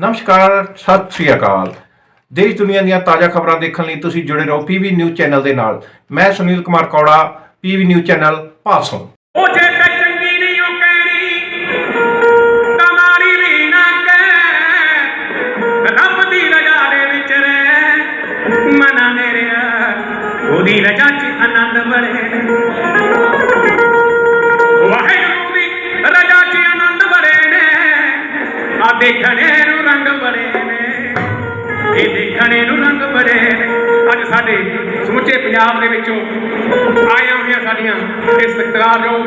ਨਮਸਕਾਰ, ਸਤਿ ਸ੍ਰੀ ਅਕਾਲ। ਦੇਸ਼ ਦੁਨੀਆ ਦੀਆਂ ਤਾਜ਼ਾ ਖਬਰਾਂ ਦੇਖਣ ਲਈ ਤੁਸੀਂ ਜੁੜੇ ਰਹੋ ਪੀਵੀ ਨਿਊਜ਼ ਚੈਨਲ ਦੇ ਨਾਲ। ਮੈਂ ਸੁਨੀਲ ਕੁਮਾਰ ਕੌੜਾ ਪੀਵੀ ਨਿਊਜ਼ ਚੈਨਲ, ਪਾਸੋਂ। ਉਹ ਜੇ ਸਮੁੱਚੇ ਪੰਜਾਬ ਦੇ ਵਿੱਚੋਂ ਆਈਆਂ ਹੋਈਆਂ ਸਾਡੀਆਂ ਇਸ ਸਤਿਕਾਰਯੋਗ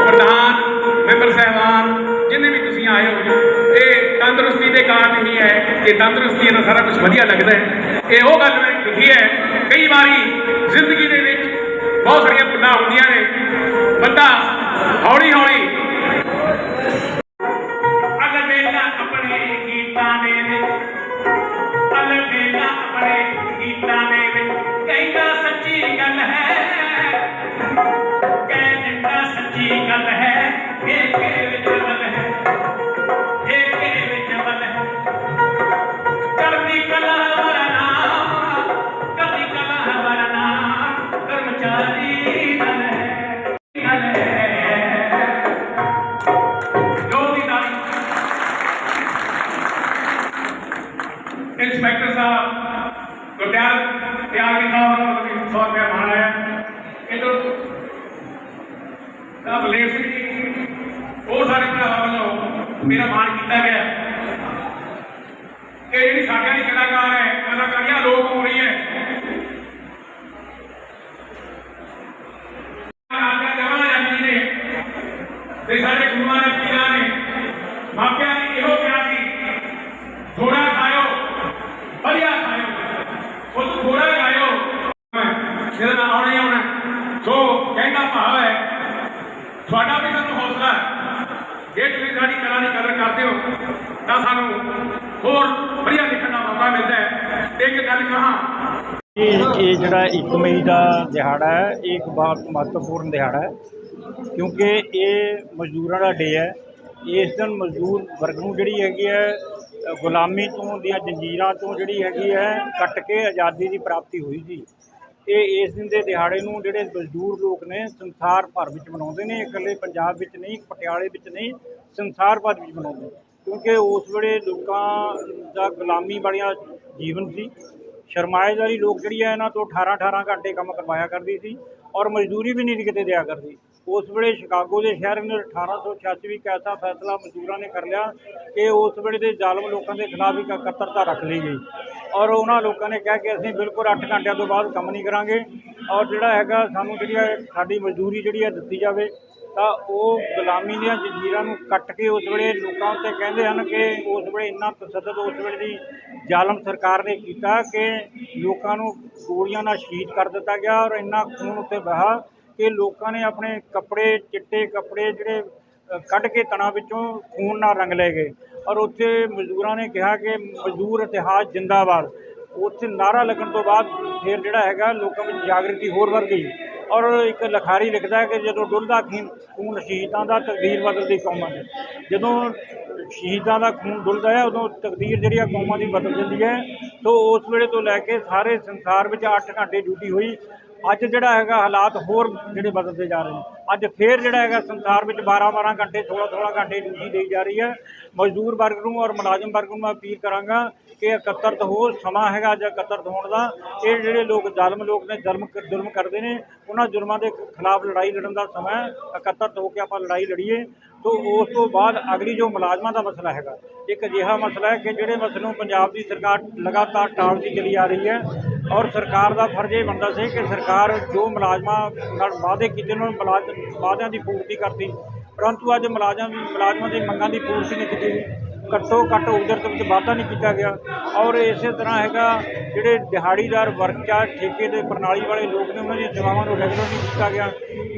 ਪ੍ਰਧਾਨ ਮੈਂਬਰ ਸਾਹਿਬਾਨ, ਜਿੰਨੇ ਵੀ ਤੁਸੀਂ ਆਏ ਹੋ, ਇਹ ਤੰਦਰੁਸਤੀ ਦੇ ਕਾਰਨ ਹੀ ਹੈ ਕਿ ਤੰਦਰੁਸਤੀ ਨਾਲ ਸਾਰਾ ਕੁਝ ਵਧੀਆ ਲੱਗਦਾ ਹੈ। ਇਹ ਉਹ ਗੱਲ ਮੈਂ ਲਿਖੀ ਹੈ, ਕਈ ਵਾਰੀ ਜ਼ਿੰਦਗੀ ਦੇ ਵਿੱਚ ਬਹੁਤ ਸਾਰੀਆਂ ਭੁੱਲਾਂ ਹੁੰਦੀਆਂ ਨੇ। ਬੰਦਾ ਹੌਲੀ ਹੌਲੀ ਇੰਸਪੈਕਟਰ ਸਾਹਿਬ, ਗੁਰਦਿਆਲ ਤਿਆਗੀ ਸਾਹਿਬ ਨੂੰ ਵੀ 100 ਰੁਪਏ ਮਾਣ ਆਇਆ ਇਧਰ ਤਾਂ ਬਲੇਵ ਸਿੰਘ ਜੀ, ਉਹ ਸਾਰੇ ਭਰਾਵਾਂ ਵੱਲੋਂ ਮੇਰਾ ਮਾਣ ਕੀਤਾ ਗਿਆ। ਕਿ ਜਿਹੜੀ ਸਾਡੇ ਦੀ ਕਲਾਕਾਰ ਹੈ, ਕਲਾਕਾਰੀਆਂ ਲੋਕ ਹੋ ਰਹੀ ਹੈ ਆਜਾ ਜਵਾਨ ਜਾਂਦੀ ਨੇ ਤੇ ਸਾਡੇ ਗੁਰੂਆਂ ਦੇ ਪੀਰਾਂ ਨੇ ਮਾਪਿਆਂ ਨੇ ਇਹੋ ਕਿਹਾ ਸੀ ਥੋੜਾ ਖਾਇਓ ਵਧੀਆ ਖਾਇਓ ਉਹ ਤੋਂ ਥੋੜਾ ਖਾਇਓ ਜਿਹਦਾ ਨਾਲ ਆਉਣਾ ਹੀ ਆਉਣਾ ਸੋ ਕਹਿੰਦਾ ਭਾਵ ਹੈ ਤੁਹਾਡਾ ਵੀ ਸਾਨੂੰ ਹੌਸਲਾ ਹੈ ਜੇ ਤੁਸੀਂ ਕਲਾ ਦੀ ਕਦਰ ਕਰਦੇ ਹੋ ਤਾਂ ਸਾਨੂੰ ਹੋਰ ਵਧੀਆ ਲਿਖਣ ਦਾ ਮੌਕਾ ਮਿਲਦਾ ਹੈ। ਇੱਕ ਗੱਲ ਕਹਾਂ, ਇਹ ਜਿਹੜਾ 1 ਮਈ ਦਾ ਦਿਹਾੜਾ ਹੈ, ਇਹ ਇੱਕ ਬਹੁਤ ਮਹੱਤਵਪੂਰਨ ਦਿਹਾੜਾ ਹੈ, ਕਿਉਂਕਿ ਇਹ ਮਜ਼ਦੂਰਾਂ ਦਾ ਡੇ ਹੈ। ਇਸ ਦਿਨ ਮਜ਼ਦੂਰ ਵਰਗ ਨੂੰ ਜਿਹੜੀ ਹੈਗੀ ਹੈ, ਗੁਲਾਮੀ ਤੋਂ ਦੀਆਂ ਜੰਜੀਰਾਂ ਤੋਂ ਜਿਹੜੀ ਹੈਗੀ ਹੈ, ਕੱਟ ਕੇ ਆਜ਼ਾਦੀ ਦੀ ਪ੍ਰਾਪਤੀ ਹੋਈ ਸੀ। ਇਹ ਇਸ ਦਿਨ ਦੇ ਦਿਹਾੜੇ ਨੂੰ ਜਿਹੜੇ ਮਜ਼ਦੂਰ ਲੋਕ ਨੇ, ਸੰਸਾਰ ਭਰ ਵਿੱਚ ਮਨਾਉਂਦੇ ਨੇ। ਇਕੱਲੇ ਪੰਜਾਬ ਵਿੱਚ ਨਹੀਂ, ਪਟਿਆਲੇ ਵਿੱਚ ਨਹੀਂ ਸੰਸਾਰ ਭਰ ਵਿੱਚ ਮਨਾਉਂਦੇ ਕਿਉਂਕਿ ਉਸ ਵੇਲੇ ਲੋਕਾਂ ਦਾ ਗੁਲਾਮੀ ਵਾਲੀਆਂ ਜੀਵਨ ਸੀ। ਸ਼ਰਮਾਏਦਾਰੀ ਲੋਕ ਜਿਹੜੀ ਹੈ ਇਹਨਾਂ ਤੋਂ 18 18 ਘੰਟੇ ਕੰਮ ਕਰਵਾਇਆ ਕਰਦੀ ਸੀ। ਔਰ ਮਜ਼ਦੂਰੀ ਵੀ ਨਹੀਂ ਕਿਤੇ ਦਿਆ ਕਰਦੀ। ਉਸ ਵੇਲੇ ਸ਼ਿਕਾਗੋ ਦੇ ਸ਼ਹਿਰ ਨੇ 1886 ਵਿੱਚ ਐਸਾ ਫੈਸਲਾ ਮਜ਼ਦੂਰਾਂ ਨੇ ਕਰ ਲਿਆ ਕਿ ਉਸ ਵੇਲੇ ਦੇ ਜ਼ਾਲਮ ਲੋਕਾਂ ਦੇ ਖਿਲਾਫ ਇੱਕ ਇਕੱਤਰਤਾ ਰੱਖ ਲਈ ਗਈ। ਔਰ ਉਹਨਾਂ ਲੋਕਾਂ ਨੇ ਕਿਹਾ ਕਿ ਅਸੀਂ ਬਿਲਕੁਲ 8 ਘੰਟਿਆਂ ਤੋਂ ਬਾਅਦ ਕੰਮ ਨਹੀਂ ਕਰਾਂਗੇ। ਔਰ ਜਿਹੜਾ ਹੈਗਾ, ਸਾਨੂੰ ਜਿਹੜੀ ਹੈ, ਸਾਡੀ ਮਜ਼ਦੂਰੀ ਜਿਹੜੀ ਹੈ ਦਿੱਤੀ ਜਾਵੇ, ਤਾਂ ਉਹ ਗੁਲਾਮੀ ਦੀਆਂ ਜੰਜੀਰਾਂ ਨੂੰ ਕੱਟ ਕੇ ਉਸ ਵੇਲੇ ਲੋਕਾਂ ਉੱਤੇ ਕਹਿੰਦੇ ਹਨ ਕਿ ਉਸ ਵੇਲੇ ਇੰਨਾ ਤਸੱਦਦ ਉਸ ਵੇਲੇ ਦੀ ਜ਼ਾਲਮ ਸਰਕਾਰ ਨੇ ਕੀਤਾ ਕਿ ਲੋਕਾਂ ਨੂੰ ਗੋਲੀਆਂ ਨਾਲ ਸ਼ਹੀਦ ਕਰ ਦਿੱਤਾ ਗਿਆ ਔਰ ਇੰਨਾ ਖੂਨ ਉੱਤੇ ਵਹਾ ਕਿ ਲੋਕਾਂ ਨੇ ਆਪਣੇ ਕੱਪੜੇ, ਚਿੱਟੇ ਕੱਪੜੇ ਜਿਹੜੇ ਕੱਢ ਕੇ ਤਣਾ ਵਿੱਚੋਂ ਖੂਨ ਨਾਲ ਰੰਗ ਲਏ ਗਏ। ਔਰ ਉੱਥੇ ਮਜ਼ਦੂਰਾਂ ਨੇ ਕਿਹਾ ਕਿ ਮਜ਼ਦੂਰ ਇਤਿਹਾਸ ਜਿੰਦਾਬਾਦ। ਉੱਥੇ ਨਾਰਾ ਲੱਗਣ ਤੋਂ ਬਾਅਦ ਫਿਰ ਜਿਹੜਾ ਹੈਗਾ ਲੋਕਾਂ ਵਿੱਚ ਜਾਗਰਤੀ ਹੋਰ ਵੱਧ ਗਈ। ਔਰ ਇੱਕ ਲਖਾਰੀ ਲਿਖਦਾ ਕਿ ਜਦੋਂ ਡੁੱਲਦਾ ਖੂਨ ਖੂਨ ਸ਼ਹੀਦਾਂ ਦਾ ਤਕਦੀਰ ਬਦਲਦੀ ਕੌਮਾਂ ਦੀ। ਜਦੋਂ ਸ਼ਹੀਦਾਂ ਦਾ ਖੂਨ ਡੁੱਲਦਾ ਹੈ, ਉਦੋਂ ਤਕਦੀਰ ਜਿਹੜੀ ਆ ਕੌਮਾਂ ਦੀ ਬਦਲ ਜਾਂਦੀ ਹੈ। ਤੋਂ ਉਸ ਵੇਲੇ ਤੋਂ ਲੈ ਕੇ ਸਾਰੇ ਸੰਸਾਰ ਵਿੱਚ 8 ਘੰਟੇ ਡਿਊਟੀ ਹੋਈ। ਅੱਜ ਜਿਹੜਾ ਹੈਗਾ ਹਾਲਾਤ ਹੋਰ ਜਿਹੜੇ ਬਦਲਦੇ ਜਾ ਰਹੇ ਨੇ। ਅੱਜ ਫੇਰ ਜਿਹੜਾ ਹੈਗਾ ਸੰਸਾਰ ਵਿੱਚ 12 12 ਘੰਟੇ 16 16 ਘੰਟੇ ਡਿਊਟੀ ਦੇਈ ਜਾ ਰਹੀ ਹੈ। ਮਜ਼ਦੂਰ ਵਰਗ ਨੂੰ ਔਰ ਮੁਲਾਜ਼ਮ ਵਰਗ ਨੂੰ ਮੈਂ ਅਪੀਲ ਕਰਾਂਗਾ ਕਿ ਇਕੱਤਰਤ ਹੋ, ਸਮਾਂ ਹੈਗਾ ਅੱਜ ਇਕੱਤਰਤ ਹੋਣ ਦਾ। ਇਹ ਜਿਹੜੇ ਲੋਕ ਜ਼ਾਲਮ ਲੋਕ ਨੇ, ਜ਼ੁਲਮ ਜ਼ੁਲਮ ਕਰਦੇ ਨੇ, ਉਹਨਾਂ ਜ਼ੁਲਮਾਂ ਦੇ ਖਿਲਾਫ ਲੜਾਈ ਲੜਨ ਦਾ ਸਮਾਂ ਹੈ। ਇਕੱਤਰਤ ਹੋ ਕੇ ਆਪਾਂ ਲੜਾਈ ਲੜੀਏ। ਤੋਂ ਉਸ ਤੋਂ ਬਾਅਦ ਅਗਲੀ ਜੋ ਮੁਲਾਜ਼ਮਾਂ ਦਾ ਮਸਲਾ ਹੈਗਾ, ਇੱਕ ਅਜਿਹਾ ਮਸਲਾ ਹੈ ਕਿ ਜਿਹੜੇ ਮਸਲੇ ਨੂੰ ਪੰਜਾਬ ਦੀ ਸਰਕਾਰ ਲਗਾਤਾਰ ਟਾਲਦੀ ਚਲੀ ਆ ਰਹੀ ਹੈ। ਔਰ ਸਰਕਾਰ ਦਾ ਫਰਜ਼ ਇਹ ਬਣਦਾ ਸੀ ਕਿ ਸਰਕਾਰ ਜੋ ਮੁਲਾਜ਼ਮਾਂ ਨਾਲ ਵਾਅਦੇ ਕੀਤੇ, ਉਹਨਾਂ ਨੂੰ ਮੁਲਾਜ਼ਮ, ਵਾਅਦਿਆਂ ਦੀ ਪੂਰਤੀ ਕਰਦੀ ਪਰੰਤੂ ਅੱਜ ਮੁਲਾਜ਼ਮ ਮੁਲਾਜ਼ਮਾਂ ਦੀ ਮੰਗਾਂ ਦੀ ਪੂਰਤੀ ਨਹੀਂ ਕੀਤੀ। ਗਈ ਘੱਟੋ ਘੱਟ ਉਜਰਤ ਵਿੱਚ ਵਾਧਾ ਨਹੀਂ ਕੀਤਾ ਗਿਆ। ਔਰ ਇਸੇ ਤਰ੍ਹਾਂ ਹੈਗਾ, ਜਿਹੜੇ ਦਿਹਾੜੀਦਾਰ ਵਰਕਰ ਠੇਕੇ ਦੇ ਪ੍ਰਣਾਲੀ ਵਾਲੇ ਲੋਕ ਨੇ, ਉਹਨਾਂ ਦੀਆਂ ਸੇਵਾਵਾਂ ਨੂੰ ਰੈਗੂਲਰ ਨਹੀਂ ਕੀਤਾ ਗਿਆ।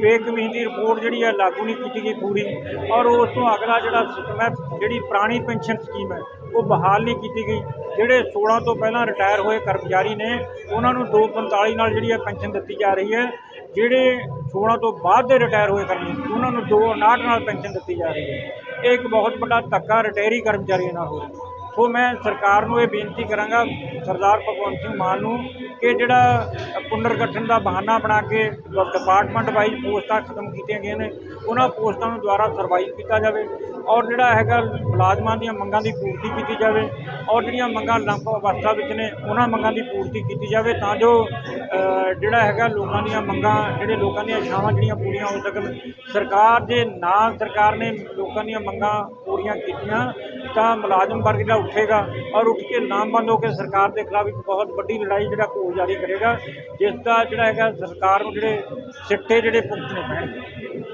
ਪੇ ਕਮੀਸ਼ਨ ਦੀ ਰਿਪੋਰਟ ਜਿਹੜੀ ਹੈ ਲਾਗੂ ਨਹੀਂ ਕੀਤੀ ਗਈ ਪੂਰੀ। ਔਰ ਉਸ ਤੋਂ ਅਗਲਾ ਜਿਹੜਾ ਸਿਸਟਮ ਹੈ ਜਿਹੜੀ ਪੁਰਾਣੀ ਪੈਨਸ਼ਨ ਸਕੀਮ ਹੈ, ਉਹ ਬਹਾਲ ਨਹੀਂ ਕੀਤੀ ਗਈ। ਜਿਹੜੇ 16 ਤੋਂ ਪਹਿਲਾਂ ਰਿਟਾਇਰ ਹੋਏ ਕਰਮਚਾਰੀ ਨੇ, ਉਹਨਾਂ ਨੂੰ 245 ਨਾਲ ਜਿਹੜੀ ਹੈ ਪੈਨਸ਼ਨ ਦਿੱਤੀ ਜਾ ਰਹੀ ਹੈ। ਜਿਹੜੇ 16 ਤੋਂ ਬਾਅਦ ਦੇ ਰਿਟਾਇਰ ਹੋਏ ਕਰਮਚਾਰੀ ਉਹਨਾਂ ਨੂੰ 259 ਨਾਲ ਪੈਨਸ਼ਨ ਦਿੱਤੀ ਜਾ ਰਹੀ ਹੈ। ਇਹ ਇੱਕ ਬਹੁਤ ਵੱਡਾ ਧੱਕਾ, ਰਿਟਾਇਰੀ ਕਰਮਚਾਰੀਆਂ ਨਾਲ ਹੋ ਰਿਹਾ। ਸੋ ਮੈਂ ਸਰਕਾਰ ਨੂੰ ਇਹ ਬੇਨਤੀ ਕਰਾਂਗਾ, ਸਰਦਾਰ ਭਗਵੰਤ ਸਿੰਘ ਮਾਨ ਨੂੰ, ਕਿ ਜਿਹੜਾ ਪੁਨਰਗਠਨ ਦਾ ਬਹਾਨਾ ਬਣਾ ਕੇ ਡਿਪਾਰਟਮੈਂਟ ਵਾਈਜ਼ ਪੋਸਟਾਂ ਖਤਮ ਕੀਤੀਆਂ ਗਈਆਂ ਨੇ, ਉਹਨਾਂ ਪੋਸਟਾਂ ਨੂੰ ਦੁਬਾਰਾ ਸਰਵਾਈਵ ਕੀਤਾ ਜਾਵੇ ਔਰ ਜਿਹੜਾ ਹੈਗਾ ਮੁਲਾਜ਼ਮਾਂ ਦੀਆਂ ਮੰਗਾਂ ਦੀ ਪੂਰਤੀ ਕੀਤੀ ਜਾਵੇ ਔਰ ਜਿਹੜੀਆਂ ਮੰਗਾਂ ਲੰਪ ਅਵਸਥਾ ਵਿੱਚ ਨੇ, ਉਹਨਾਂ ਮੰਗਾਂ ਦੀ ਪੂਰਤੀ ਕੀਤੀ ਜਾਵੇ ਤਾਂ ਜੋ ਜਿਹੜਾ ਹੈਗਾ ਲੋਕਾਂ ਦੀਆਂ ਮੰਗਾਂ, ਜਿਹੜੇ ਲੋਕਾਂ ਦੀਆਂ ਇੱਛਾਵਾਂ ਜਿਹੜੀਆਂ ਪੂਰੀਆਂ ਹੋ ਸਕਣ ਸਰਕਾਰ ਜੇ ਨਾਲ ਸਰਕਾਰ ਨੇ ਲੋਕਾਂ ਦੀਆਂ ਮੰਗਾਂ ਪੂਰੀਆਂ ਕੀਤੀਆਂ, ਤਾਂ ਮੁਲਾਜ਼ਮ ਵਰਗ ਜਿਹੜਾ ਉੱਠੇਗਾ ਔਰ ਉੱਠ ਕੇ ਨਾਮਬੰਦ ਹੋ ਕੇ ਸਰਕਾਰ ਦੇ ਖਿਲਾਫ ਇੱਕ ਬਹੁਤ ਵੱਡੀ ਲੜਾਈ ਜਿਹੜਾ ਘੋਲ ਜਾਰੀ ਕਰੇਗਾ, ਜਿਸ ਦਾ ਜਿਹੜਾ ਹੈਗਾ ਸਰਕਾਰ ਨੂੰ ਜਿਹੜੇ ਸਿੱਟੇ ਜਿਹੜੇ ਭੁਗਤਣੇ ਪੈਣਗੇ।